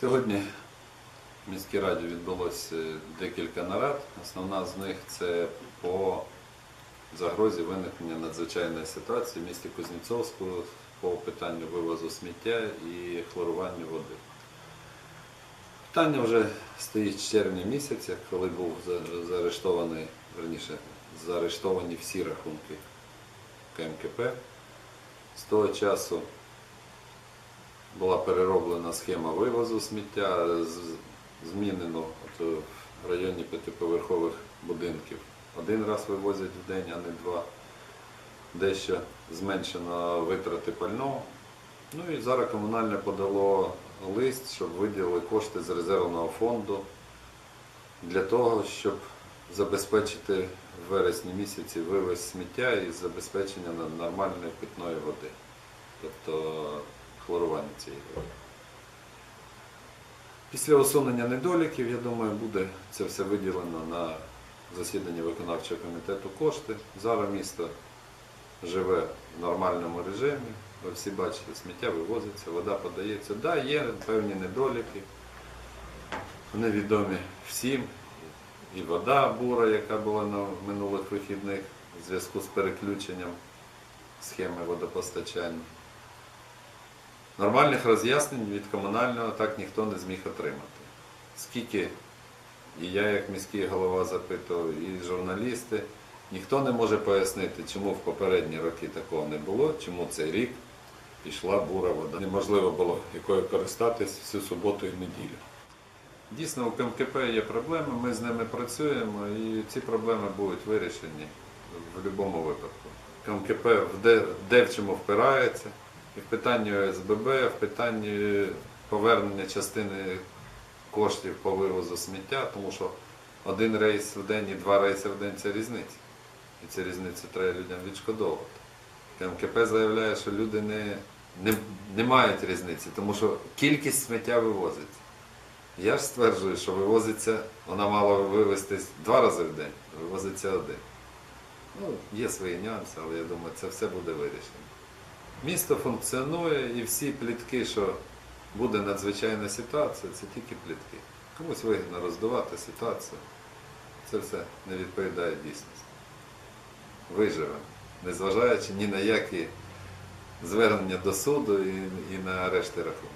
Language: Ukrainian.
Сьогодні в міській раді відбулося декілька нарад. Основна з них це по загрозі виникнення надзвичайної ситуації в місті Кузнєцовську по питанню вивозу сміття і хлоруванню води. Питання вже стоїть з червня місяця, коли був заарештований, верніше, заарештовані всі рахунки КМКП. З того часу була перероблена схема вивозу сміття, змінено от, е, в районі п'ятиповерхових будинків. Один раз вивозять в день, а не два. Дещо зменшено витрати пального. Ну і зараз комунальне подало лист, щоб виділили кошти з резервного фонду для того, щоб забезпечити в вересні місяці вивез сміття і забезпечення нормальної питної води, тобто хлорування цієї води. Після усунення недоліків, я думаю, буде це все виділено на засіданні виконавчого комітету кошти. Зараз місто живе в нормальному режимі. Ви всі бачите, сміття вивозиться, вода подається. Так, да, є певні недоліки. Вони відомі всім. І вода бура, яка була на минулих вихідних в зв'язку з переключенням схеми водопостачання. Нормальних роз'яснень від комунального так ніхто не зміг отримати. Скільки і я, як міський голова, запитував, і журналісти, ніхто не може пояснити, чому в попередні роки такого не було, чому цей рік пішла бура вода. Неможливо було якою користатись всю суботу і неділю. Дійсно, у КМКП є проблеми, ми з ними працюємо і ці проблеми будуть вирішені в будь-якому випадку. КМКП де в чому впирається, і в питанні ОСББ, в питанні повернення частини коштів по вивозу сміття, тому що один рейс в день і два рейси в день це різниця. І ці різниці треба людям відшкодовувати. КМКП заявляє, що люди не, не, не мають різниці, тому що кількість сміття вивозиться. Я ж стверджую, що вивозиться, вона мала вивезтись два рази в день, вивозиться один. Ну, є свої нюанси, але я думаю, це все буде вирішено. Місто функціонує і всі плітки, що буде надзвичайна ситуація, це тільки плітки. Комусь вигідно роздувати ситуацію. Це все не відповідає дійсності. Виживемо, незважаючи ні на які звернення до суду і, і на арешти рахунку.